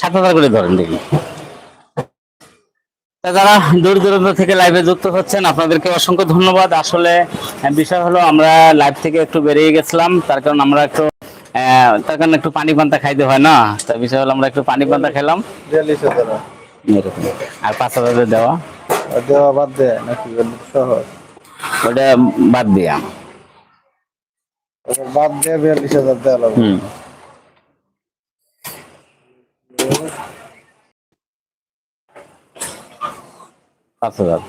সাত হাজার করে ধরেন দেখি। যারা দূর দূরান্ত থেকে লাইভে যুক্ত হচ্ছেন আপনাদেরকে অসংখ্য ধন্যবাদ। আসলে বিষয় হলো আমরা লাইভ থেকে একটু বেরিয়ে গেছিলাম তার কারণ আমরা একটু তার কারণে একটু পানি পান্তা খাইতে হয় না। তার বিষয় হলো আমরা একটু পানি পান্তা খেলাম। আর পাঁচ হাজার দেওয়া? দেওয়া বাদ দেয় নাকি সহজ? ওটা বাদ দিয়া। বাদ দিয়ে বিয়াল্লিশ হাজার দেওয়া লাগবে। পাঁচ হাজার।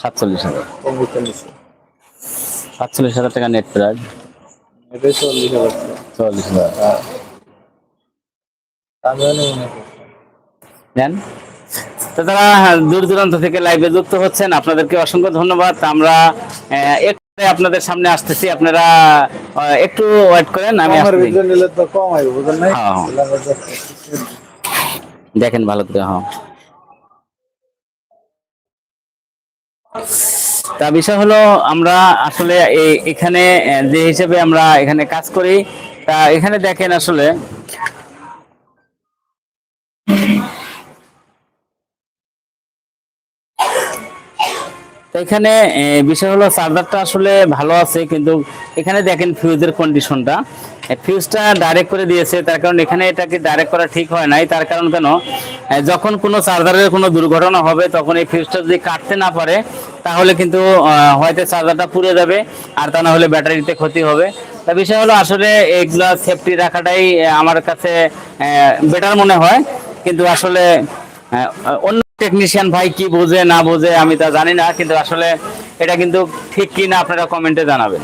সাতচল্লিশ হাজার। সাতচল্লিশ হাজার টাকা নেট প্রাইস এটাই চল্লিশ হাজার। চল্লিশ দেন তো তারা দূর দূরান্ত থেকে লাইভে যুক্ত হচ্ছেন আপনাদেরকে অসংখ্য ধন্যবাদ। আমরা আপনাদের সামনে আসতেছি। আপনারা একটু ওয়েট করেন আমি দেখেন ভালো করে হ্যাঁ। তা বিষয় হলো আমরা আসলে এখানে যে হিসেবে আমরা এখানে কাজ করি, তা এখানে দেখেন আসলে তো এখানে বিষয় হলো চার্জারটা আসলে ভালো আছে, কিন্তু এখানে দেখেন ফিউজের কন্ডিশনটা ফিউজটা ডাইরেক্ট করে দিয়েছে, তার কারণ এখানে এটাকে ডাইরেক্ট করা ঠিক হয় নাই, তার কারণ কেন? যখন কোনো চার্জারের কোনো দুর্ঘটনা হবে, তখন এই ফিউজটা যদি কাটতে না পারে, তাহলে কিন্তু হয়তো চার্জারটা পুড়ে যাবে, আর তা না হলে ব্যাটারিতে ক্ষতি হবে। তা বিষয় হলো আসলে এগুলা সেফটি রাখাটাই আমার কাছে বেটার মনে হয়। কিন্তু আসলে অন্য টেকনিশিয়ান ভাই কি বোঝে না বোঝে আমি তা জানি না কিন্তু আসলে এটা কিন্তু ঠিক কি না আপনারা কমেন্টে জানাবেন।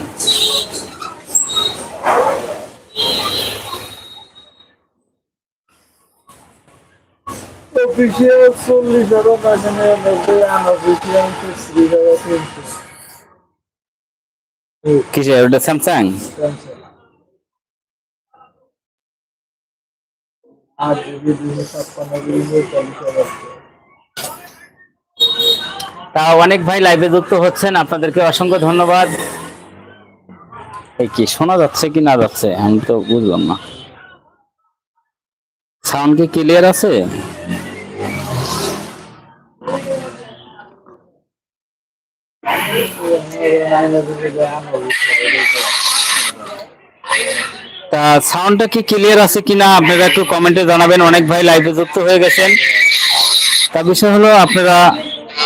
অফিসিয়াল চল্লিশ হাজার এখানে নব্বই আনঅফিসিয়াল ত্রিশ হাজার তিনশো। কিসের ওটা স্যামসাং আট জিবি দুশো ছাপ্পান্ন তা অনেক ভাই লাইভে যুক্ত হচ্ছেন, আপনাদেরকে অসংখ্য ধন্যবাদ। এই কি শোনা যাচ্ছে কি না যাচ্ছে, আমি তো বুঝলাম না। সাউন্ড কি ক্লিয়ার আছে? তা সাউন্ডটা কি ক্লিয়ার আছে কিনা আপনারা একটু কমেন্টে জানাবেন। অনেক ভাই লাইভে যুক্ত হয়ে গেছেন। তা বিষয় হলো, আপনারা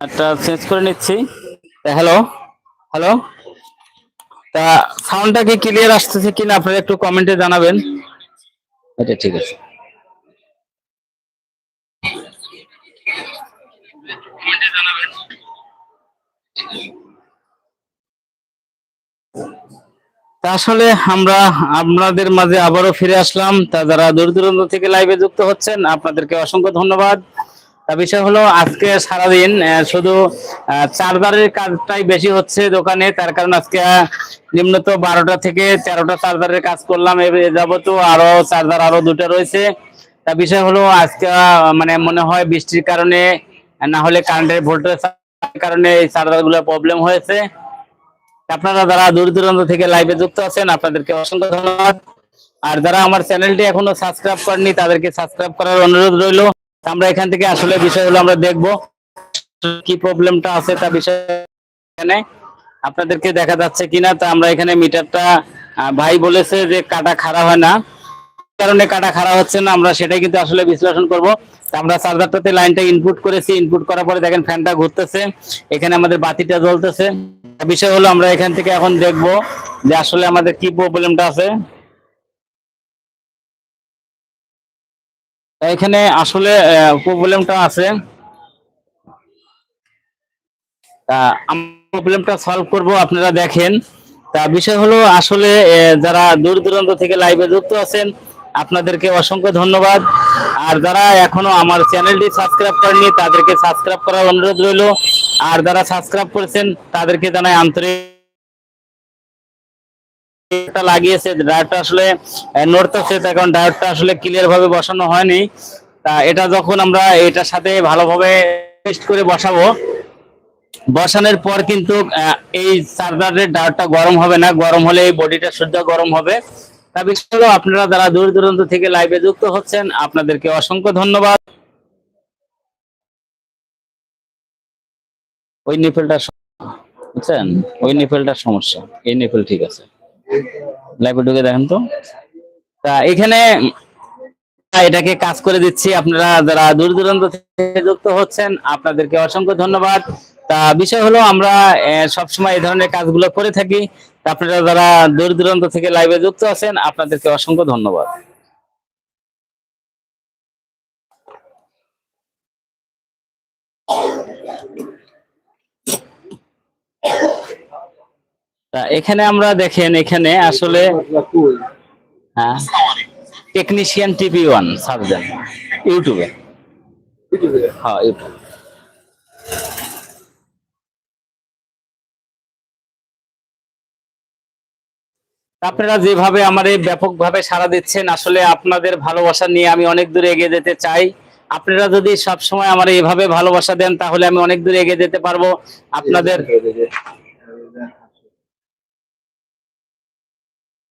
একটা চেঞ্জ করে নিচ্ছি। হ্যালো হ্যালো তা সাউন্ডটা কি ক্লিয়ার আসতেছে কিনা আপনারা একটু কমেন্টে জানাবেন। এটা ঠিক আছে। তা আসলে আমরা আপনাদের মাঝে আবারও ফিরে আসলাম। তা যারা দূর দূরান্ত থেকে লাইভে যুক্ত হচ্ছেন আপনাদেরকে অসংখ্য ধন্যবাদ। তা বিষয় হলো আজকে সারাদিন শুধু চার্জারের কাজটাই বেশি হচ্ছে দোকানে তার কারণ আজকে আহ, নিম্নত বারোটা থেকে তেরোটা চার্জারের কাজ করলাম এ যাবত আরও চার্জার আরও দুটো রয়েছে। তা বিষয় হলো আজকে মানে মনে হয় বৃষ্টির কারণে না হলে কারেন্টের ভোল্টেজ কারণে এই চার্জারগুলো প্রবলেম হয়েছে। আপনারা যারা দূর দূরান্ত থেকে লাইভে যুক্ত আছেন আপনাদেরকে অসংখ্য ধন্যবাদ। আর যারা আমার চ্যানেলটি এখনও সাবস্ক্রাইব করেনি তাদেরকে সাবস্ক্রাইব করার অনুরোধ রইল। আমরা এখান থেকে আসলে বিষয়গুলো আমরা দেখব। কি প্রবলেমটা আছে তা বিষয়ে এখানে আপনাদেরকে দেখা যাচ্ছে কিনা। তা আমরা এখানে মিটারটা ভাই বলেছে যে কাটা খারাপ হয় না। কারণে কাটা খারাপ হচ্ছে না আমরা সেটাই কিন্তু আসলে বিশ্লেষণ করব। আমরা চার্জারটাতে লাইনটা ইনপুট করেছি। ইনপুট করার পরে দেখেন ফ্যানটা ঘুরতেছে। এখানে আমাদের বাতিটা জ্বলতেছে। বিষয় হলো আমরা এখান থেকে এখন দেখব যে আসলে আমাদের কি প্রবলেমটা আছে। এখানে আসলে প্রবলেমটা আছে। প্রবলেমটা সলভ করব, আপনারা দেখেন। তা বিষয় হলো আসলে যারা দূর দূরান্ত থেকে লাইভে যুক্ত আছেন, আপনাদেরকে অসংখ্য ধন্যবাদ। আর যারা এখনও আমার চ্যানেলটি সাবস্ক্রাইব করেনি তাদেরকে সাবস্ক্রাইব করার অনুরোধ রইল। আর যারা সাবস্ক্রাইব করেছেন, তাদেরকে জানাই আন্তরিক ডায়োডটা লাগিয়েছে আসলে নড়তেছে আসলে ক্লিয়ার ভাবে বসানো হয়নি। তা এটা যখন আমরা এটার সাথে ভালোভাবে টেস্ট করে বসাবো, বসানোর পর কিন্তু এই চার্জারের গরম হবে না, গরম হলে এই বডিটা গরম হবে। তা আপনারা যারা দূর দূরান্ত থেকে লাইভে যুক্ত হচ্ছেন, আপনাদেরকে অসংখ্য ধন্যবাদ। ওই সম- বুঝছেন? ওই নিপেলটার সমস্যা, এই নিপেল ঠিক আছে। লাইভে ঢুকে দেখেন তো। তা এখানে এটাকে কাজ করে দিচ্ছি। আপনারা যারা দূর দূরান্ত থেকে যুক্ত হচ্ছেন, আপনাদেরকে অসংখ্য ধন্যবাদ। তা বিষয় হলো, আমরা সবসময় এই ধরনের কাজগুলো করে থাকি। আপনারা যারা দূর দূরান্ত থেকে লাইভে যুক্ত আছেন, আপনাদেরকে অসংখ্য ধন্যবাদ। তা এখানে আমরা দেখেন, এখানে আসলে হ্যাঁ টেকনিশিয়ান টিভি ওয়ান সার্চ ইউটিউবে আপনারা যেভাবে আমার ব্যাপকভাবে সাড়া দিচ্ছেন, আসলে আপনাদের ভালোবাসা নিয়ে আমি অনেক দূরে এগিয়ে যেতে চাই। আপনারা যদি সব সময় আমার এভাবে ভালোবাসা দেন, তাহলে আমি অনেক দূরে এগিয়ে যেতে পারব। আপনাদের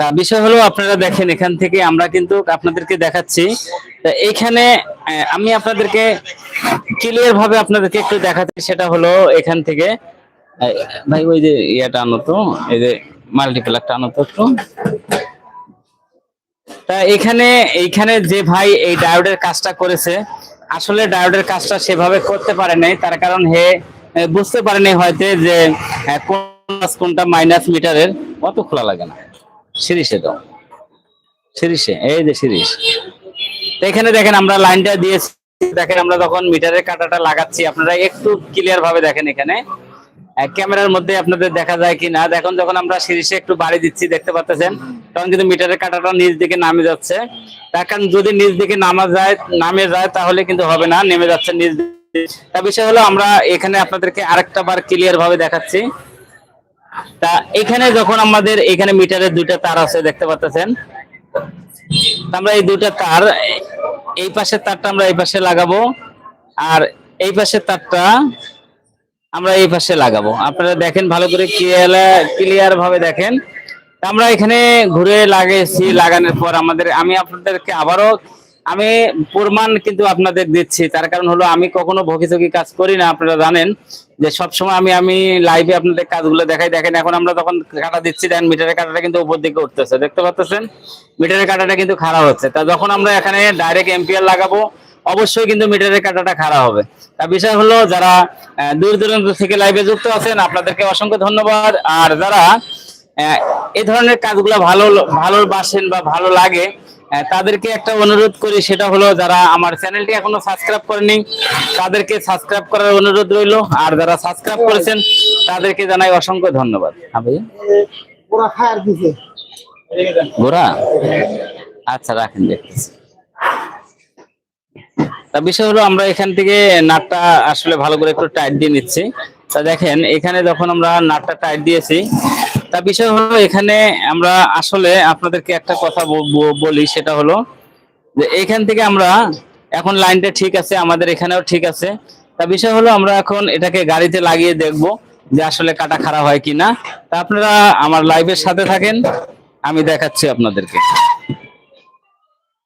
তা বিষয় হলো আপনারা দেখেন এখান থেকে আমরা কিন্তু আপনাদেরকে দেখাচ্ছি। আহ, আমি আপনাদেরকে ক্লিয়ার ভাবে আপনাদেরকে একটু দেখাচ্ছি সেটা হলো এখান থেকে। ভাই ওই যে ইয়েটা আনো তো এই যে মাল্টিপ্লাকটা আনো তো একটু। তা এখানে এইখানে যে ভাই এই ডায়োডের কাজটা করেছে আসলে ডায়োডের কাজটা সেভাবে করতে পারে নাই তার কারণ হে বুঝতে পারেনি হয়তো যে কোন কোনটা মাইনাস মিটারের অত খোলা লাগে না। সিরিজে দাও। সিরিজে, এই যে সিরিজ। এখানে দেখেন আমরা লাইনটা দিয়েছি। দেখেন আমরা যখন মিটারের কাঁটাটা লাগাচ্ছি, আপনারা একটু ক্লিয়ার ভাবে দেখেন এখানে। ক্যামেরার মধ্যে আপনাদের দেখা যায় কি না? দেখুন, যখন আমরা সিরিজে একটু বাড়ি দিচ্ছি, দেখতে পাচ্ছেন, তখন কিন্তু মিটারের কাঁটাটা নিচ দিকে নামে যাচ্ছে। কারণ যদি নিচ দিকে নামা যায়, নামে যায়, তাহলে কিন্তু হবে না, নেমে যাচ্ছে নিচ তা বিষয় হলো আমরা এখানে আপনাদেরকে আরেকটা বার ক্লিয়ার ভাবে দেখাচ্ছি। তা এখানে যখন আমাদের এখানে মিটারের দুইটা তার আছে, দেখতে পাচ্ছেন আমরা এই দুইটা তার, এই পাশের তারটা আমরা এই পাশে লাগাবো, আর এই পাশের তারটা আমরা এই পাশে লাগাবো। আপনারা দেখেন, ভালো করে ক্লিয়ার ভাবে দেখেন। আমরা এখানে ঘুরে লাগিয়েছি, লাগানোর পর আমাদের, আমি আপনাদেরকে আবারও, আমি প্রমাণ কিন্তু আপনাদের দিচ্ছি। তার কারণ হলো, আমি কখনো ভকিঝকি কাজ করি না, আপনারা জানেন। যে সবসময় আমি আমি লাইভে আপনাদের কাজগুলো দেখাই। দেখেন, এখন আমরা তখন কাটা দিচ্ছি, দেখেন মিটারের কাটাটা কিন্তু উপর দিকে উঠতেছে। দেখতে পাচ্ছেন? মিটারের কাটাটা কিন্তু খারাপ হচ্ছে। তা যখন আমরা এখানে ডাইরেক্ট এম্পিয়ার লাগাবো, অবশ্যই কিন্তু মিটারের কাটাটা খারাপ হবে। তা বিষয় হলো, যারা দূর দূরান্ত থেকে লাইভে যুক্ত আছেন, আপনাদেরকে অসংখ্য ধন্যবাদ। আর যারা এ ধরনের কাজগুলো ভালো ভালোবাসেন বা ভালো লাগে তাদেরকে একটা অনুরোধ করি সেটা হলো যারা আমার চ্যানেলটি এখনও সাবস্ক্রাইব করেনি তাদেরকে সাবস্ক্রাইব করার অনুরোধ রইল। আর যারা সাবস্ক্রাইব করেছেন তাদেরকে জানাই অসংখ্য ধন্যবাদ। হ্যাঁ আচ্ছা রাখেন দেখতেছি। তা বিষয় হলো আমরা এখান থেকে নাটটা আসলে ভালো করে একটু টাইট দিয়ে নিচ্ছি। তা দেখেন এখানে যখন আমরা নাটটা টাইট দিয়েছি তা বিষয় হলো এখানে আমরা আসলে আপনাদেরকে একটা কথা বলি সেটা হলো যে এখান থেকে আমরা এখন লাইনটা ঠিক আছে, আমাদের এখানেও ঠিক আছে। তা বিষয় হলো আমরা এখন এটাকে গাড়িতে লাগিয়ে দেখব যে আসলে কাটা খারাপ হয় কিনা। তা আপনারা আমার লাইভের সাথে থাকেন, আমি দেখাচ্ছি আপনাদেরকে।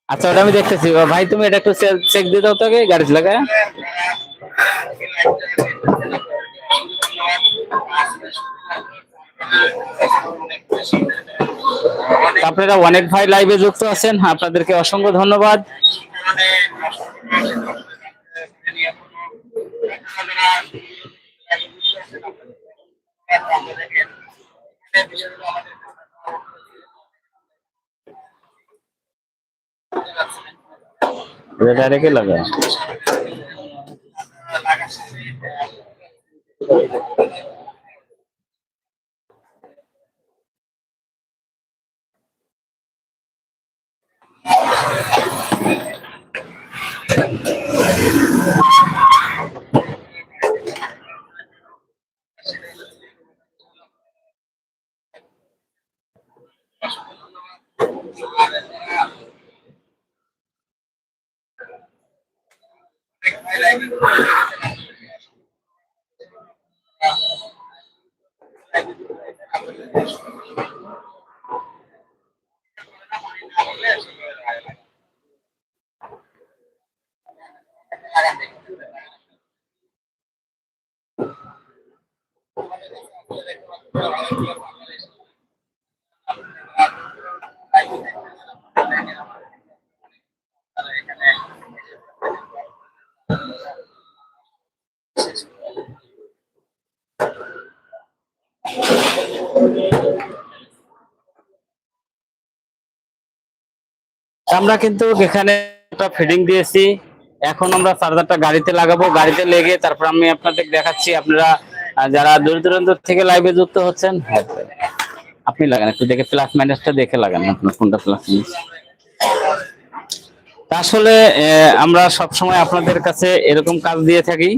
আচ্ছা ওটা আমি দেখতেছি। ভাই, তুমি এটা একটু চেক দিয়ে দাও তোকে গাড়ি লাগায়। আপনারা অনেক ভাই লাইভে যুক্ত আছেন। আপনাদেরকে অসংখ্য ধন্যবাদ। এটা রেখে লাগা? আমরা কিন্তু এখানে একটা ফিডিং দিয়েছি। এখন আমরা চার্জারটা গাড়িতে লাগাবো। গাড়িতে লেগে তারপর আমি আপনাদের দেখাচ্ছি আপনারা যারা দূর দূরান্ত থেকে লাইভে যুক্ত হচ্ছেন হ্যাঁ, আপনি লাগান একটু দেখে প্লাস মাইনাসটা দেখে লাগান আপনার কোনটা প্লাস মাইনাস আসলে আমরা সব সময় আপনাদের কাছে এরকম কাজ দিয়ে থাকি।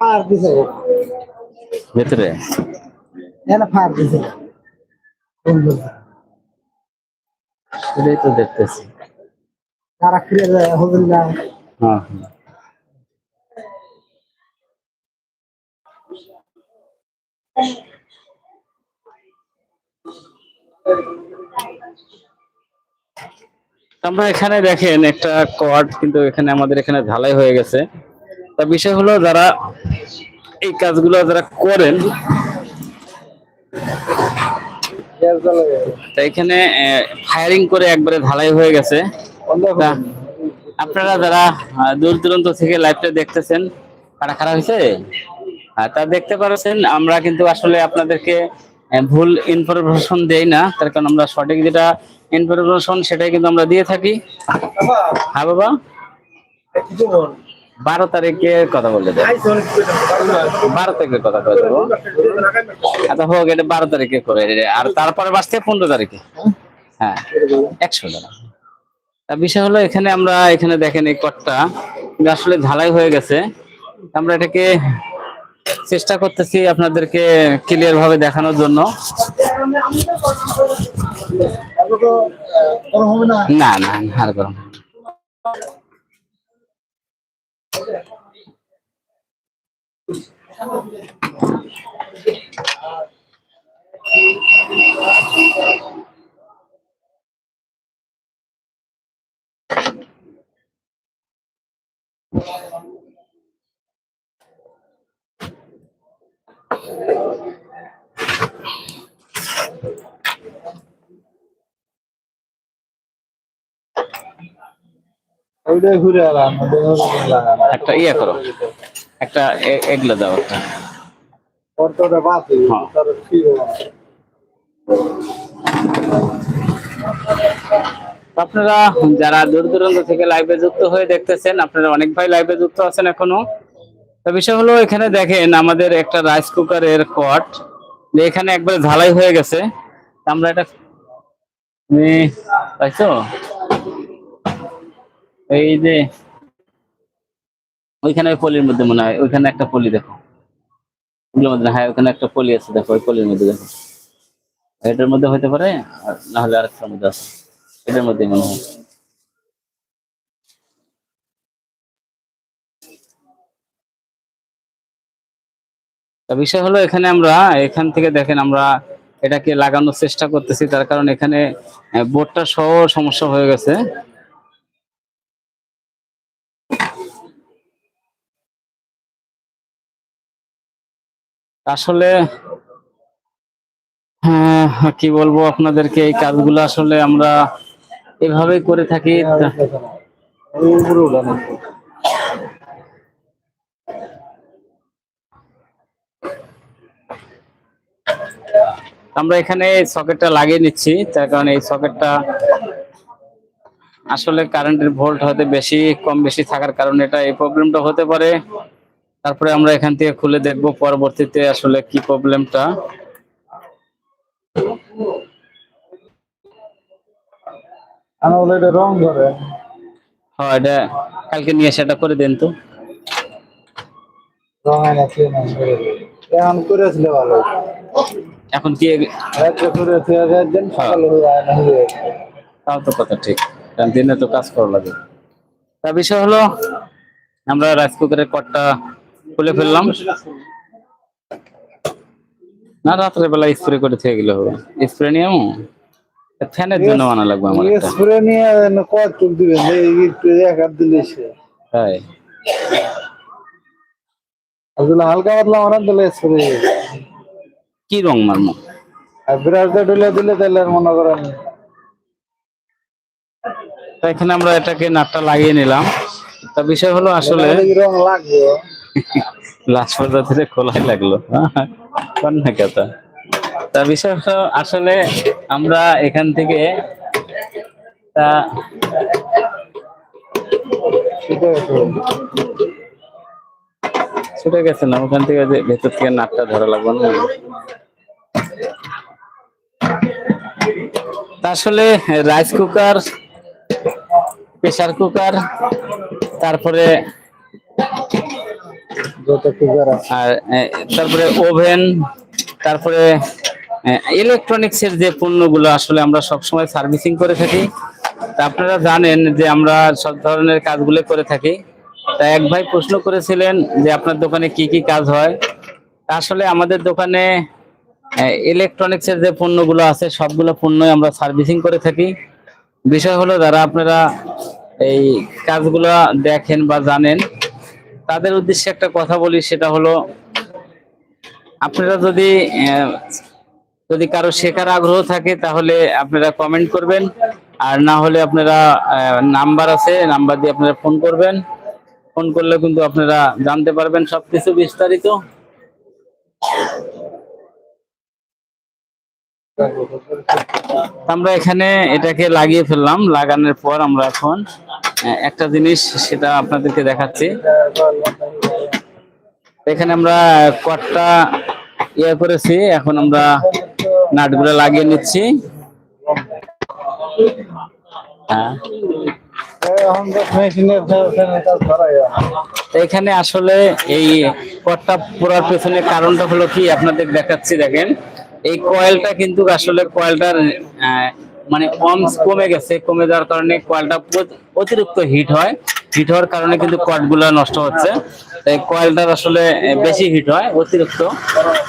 ফার দিছে ভেতরে? ফার দিছে। এটাই তো দেখতেছি। তারা হবেন না। হ্যাঁ। আমরা এখানে দেখেন একটা কর্ড কিন্তু এখানে আমাদের এখানে ঢালাই হয়ে গেছে। তা বিষয় হলো যারা এই কাজগুলো যারা করেন, তা এখানে ফায়ারিং করে একবারে ঢালাই হয়ে গেছে। আপনারা যারা দূর দূরান্ত থেকে লাইভটা দেখতেছেন, কারা খারাপ হয়েছে? তা দেখতে পাচ্ছেন আমরা কিন্তু আসলে আপনাদেরকে ভুল ইনফরমেশন দেই না, তার কারণ আমরা সঠিক যেটা ইনফরমেশন সেটাই কিন্তু আমরা দিয়ে থাকি। হ্যাঁ বাবা? বারো তারিখে কথা বলে বারো তারিখের কথা বলে দেবো। আচ্ছা হোক, এটা বারো তারিখে করে আর তারপরে বাঁচতে পনেরো তারিখে। হ্যাঁ একশো টাকা। বিষয় হলো, এখানে আমরা, এখানে দেখেন এই কটটা। আসলে ঝালাই হয়ে গেছে। আমরা এটাকে চেষ্টা করতেছি আপনাদেরকে ক্লিয়ার ভাবে দেখানোর জন্য। না না, আর গরম ওইটাই ঘুরে একটা ইয়ে করো একটা এগুলো দাও। হ্যাঁ। আপনারা যারা দূর দূরান্ত থেকে লাইভে যুক্ত হয়ে দেখতেছেন আপনারা অনেক ভাই লাইভে যুক্ত আছেন এখনও। তো বিষয় হলো এখানে দেখেন আমাদের একটা রাইস কুকারের কট এখানে একবারে ঝালাই হয়ে গেছে। আমরা এটা তুমি পাইছো এই যে, ওইখানে ওই পলির মধ্যে মনে হয়, ওইখানে একটা পলি দেখো। হ্যাঁ ওখানে একটা পলি আছে, দেখো, ওই পলির মধ্যে দেখো। এটার মধ্যে হতে পারে, আর না হলে আরেকটার মধ্যে আছে। এটার মধ্যে মনে হয়। বিষয় হলো এখানে আমরা, এখান থেকে দেখেন আমরা এটাকে লাগানোর চেষ্টা করতেছি, তার কারণ এখানে বোর্ডটা সহ সমস্যা হয়ে গেছে। আসলে হ্যাঁ কি বলব আপনাদেরকে, এই কাজগুলো আসলে আমরা এভাবেই করে থাকি। আমরা এখানে সকেটটা লাগিয়ে নিচ্ছি, তার কারণে এই সকেটটা আসলে কারেন্টের ভোল্ট হয়তো বেশি, কম বেশি থাকার কারণে এটা এই প্রবলেমটা হতে পারে। তারপরে আমরা এখান থেকে খুলে দেখব পরবর্তীতে আসলে কি প্রবলেমটা। রং ধরে। হয় এটা কালকে নিয়ে এসে এটা করে দেন তো। এখন করেছিল ভালো। এখন কি হয়ে। তাও তো কথা ঠিক। কারণ দিনে তো কাজ করা লাগে। তা বিষয় হলো আমরা রাইস কুকারের কটটা খুলে ফেললাম। না রাত্রে বেলা স্প্রে করে থেকে গেলে হবে। স্প্রে নিয়ে ফ্যানের জন্য আনা লাগবে আমার স্প্রে নিয়ে কত চুপ দিবেন এক হাত দিলে সে। তাই? আসলে হালকা পাতলা মারান দিলে স্প্রে কি রং মারমো? আর বিরাটটা ঢুলে দিলে তাহলে আর মনে করেন। এখানে আমরা এটাকে নাটটা লাগিয়ে নিলাম। তা বিষয় হলো আসলে রং লাগবে? লাস্ট পর্যন্ত খোলাই লাগল। কোন না কথা? তা বিষয় আসলে আমরা এখান থেকে, তা ছুটে গেছে না? ওখান থেকে ভেতর থেকে নাটটা ধরা লাগবে না? আসলে রাইস কুকার প্রেসার কুকার তারপরে আর তারপরে ওভেন, তারপরে ইলেকট্রনিক্স এর যে পণ্যগুলো আসলে আমরা সবসময় সার্ভিসিং করে থাকি। তা আপনারা জানেন যে আমরা সব ধরনের কাজগুলো করে থাকি। তা এক ভাই প্রশ্ন করেছিলেন যে আপনার দোকানে কি কি কাজ হয়? আসলে আমাদের দোকানে ইলেকট্রনিক্স এর যে পণ্যগুলো আছে, সবগুলো পণ্যই আমরা সার্ভিসিং করে থাকি। বিষয় হলো, যারা আপনারা এই কাজগুলো দেখেন বা জানেন তাদের উদ্দেশ্যে একটা কথা বলি, সেটা হলো, আপনারা যদি যদি কারও শেখার আগ্রহ থাকে, তাহলে আপনারা কমেন্ট করবেন। আর না হলে আপনারা নাম্বার আছে নাম্বার দিয়ে আপনারা ফোন করবেন। ফোন করলে কিন্তু আপনারা জানতে পারবেন সবকিছু বিস্তারিত। আমরা এখানে এটাকে লাগিয়ে ফেললাম, লাগানোর পর আমরা এখন একটা জিনিস সেটা আপনাদেরকে দেখাচ্ছি। এখানে আমরা কটটা ইয়ে করেছি, এখন আমরা নাটগুলো লাগিয়ে নিচ্ছি। হ্যাঁ। এখন আসলে এই কটটা পড়ার পেছনে কারণটা হলো কি, আপনাদের দেখাচ্ছি দেখেন। এই কয়েলটা কিন্তু আসলে কয়েলটার মানে অংশ কমে গেছে, কমে যাওয়ার কারণে কয়েলটা অতিরিক্ত হিট হয়। হিট হওয়ার কারণে কিন্তু কয়েলগুলো নষ্ট হচ্ছে। তাই কয়েলটার আসলে বেশি হিট হয়, অতিরিক্ত।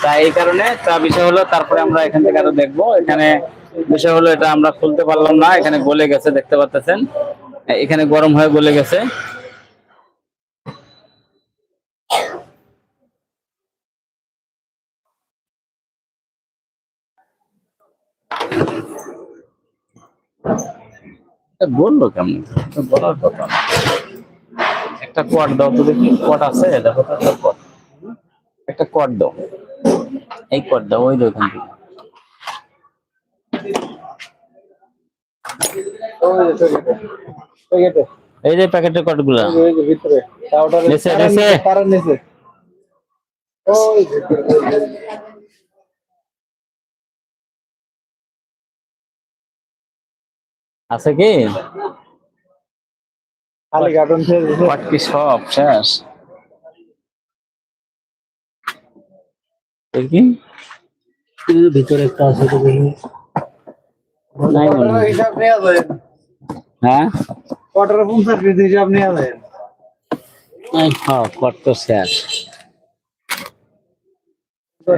তাই এই কারণে তা বিষয় হলো, তারপরে আমরা এখান থেকে আরও দেখব। এখানে বিষয় হলো, এটা আমরা খুলতে পারলাম না। এখানে গলে গেছে, দেখতে পাচ্ছেন এখানে গরম হয়ে গলে গেছে। বলল কেমন বলার কথা না একটা কোয়াড দাও তো দেখি কোয়াড আছে দেখো তো একটা কোয়াড একটা কোয়াড দাও এই কোয়াড দাও ওই প্যাকেটে। প্যাকেটে। এই যে প্যাকেটের কোয়াডগুলা যে ভিতরে। পাউডারের নিচে, তারের নিচে। নিচে, নিচে। ওই আছে কি খালি কার্টুন। কোয়াড কি সব শেষ দেখি ভিতরে একটা আছে তো দেখি। নাই মনে হিসাব নেওয়া যায় না। হ্যাঁ কোয়ার্টারে পঞ্চাশ পিস হিসাব নেওয়া যায় না। এই হ্যাঁ তো শেষ তো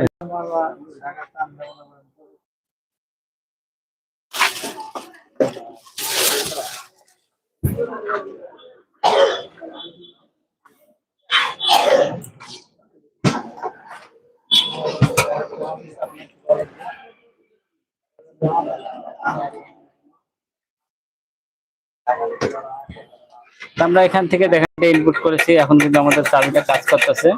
আমরা এখান থেকে দেখা ইনপুট করেছি, এখন কিন্তু আমাদের চাবিটা কাজ করতেছে।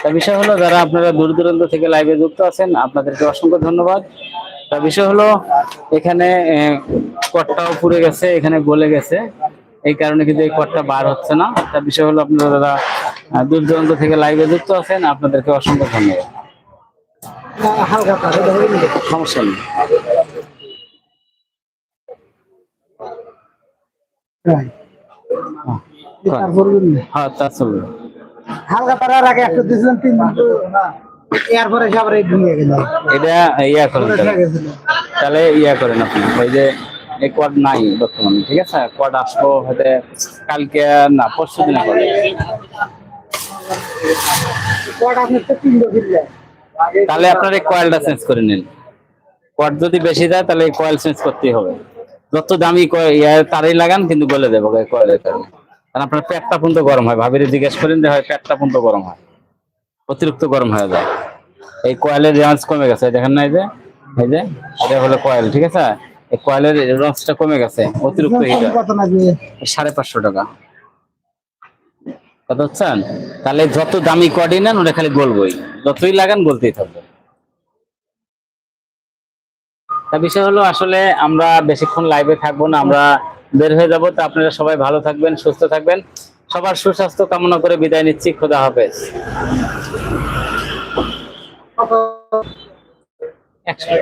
তার বিষয় হলো, যারা আপনারা দূর দূরান্ত থেকে লাইভে যুক্ত আছেন, আপনাদেরকে অসংখ্য ধন্যবাদ। তার বিষয় হলো এখানে কটটাও পুড়ে গেছে এখানে গলে গেছে। এই কারণে কিন্তু এই কটটা বার হচ্ছে না। তার বিষয় হলো আপনারা যারা আহ, দূর দূরান্ত থেকে লাইভে যুক্ত আছেন আপনাদেরকে অসংখ্য ধন্যবাদ। সমস্যা নেই। হ্যাঁ। তা চলবে। হালকা পারার আগে একটা দিয়েছিলেন তিন মিনিট এরপরে সে আবার এই গেল। এটা ইয়া করেন তাহলে। তাহলে ইয়া করেন আপনি ওই যে এই কোয়াড নাই বর্তমানে ঠিক আছে? কোয়াড আসব হয়তো কালকে না পরশু দিনে হবে। আপনার তাহলে এই কয়েলটা চেঞ্জ করে নিন। কোয়াড যদি বেশি যায় তাহলে এই কয়েল চেঞ্জ করতেই হবে। যত দামি তারই লাগান কিন্তু গলে দেবো কয়েলের কারণে কারণ আপনার পেটটা পর্যন্ত গরম হয়। ভাবিরে জিজ্ঞেস করেন যে হয় পেটটা পর্যন্ত গরম হয়। অতিরিক্ত গরম হয়ে যায়। এই কয়েলের রেঞ্জ কমে গেছে দেখেন না এই যে? এই যে এটা হলো কয়েল ঠিক আছে? এই কয়েলের রেঞ্জটা কমে গেছে অতিরিক্ত হিট কত লাগবে সাড়ে পাঁচশো টাকা। কত হচ্ছেন তাহলে যত দামি কডি নেন ওটা খালি গলবই যতই লাগান গলতেই থাকবে। তা বিষয় হলো আসলে আমরা বেশিক্ষণ লাইভে থাকব না আমরা বের হয়ে যাব। তো আপনারা সবাই ভালো থাকবেন সুস্থ থাকবেন। সবার সুস্বাস্থ্য কামনা করে বিদায় নিচ্ছি খোদা হাফেজ। একশো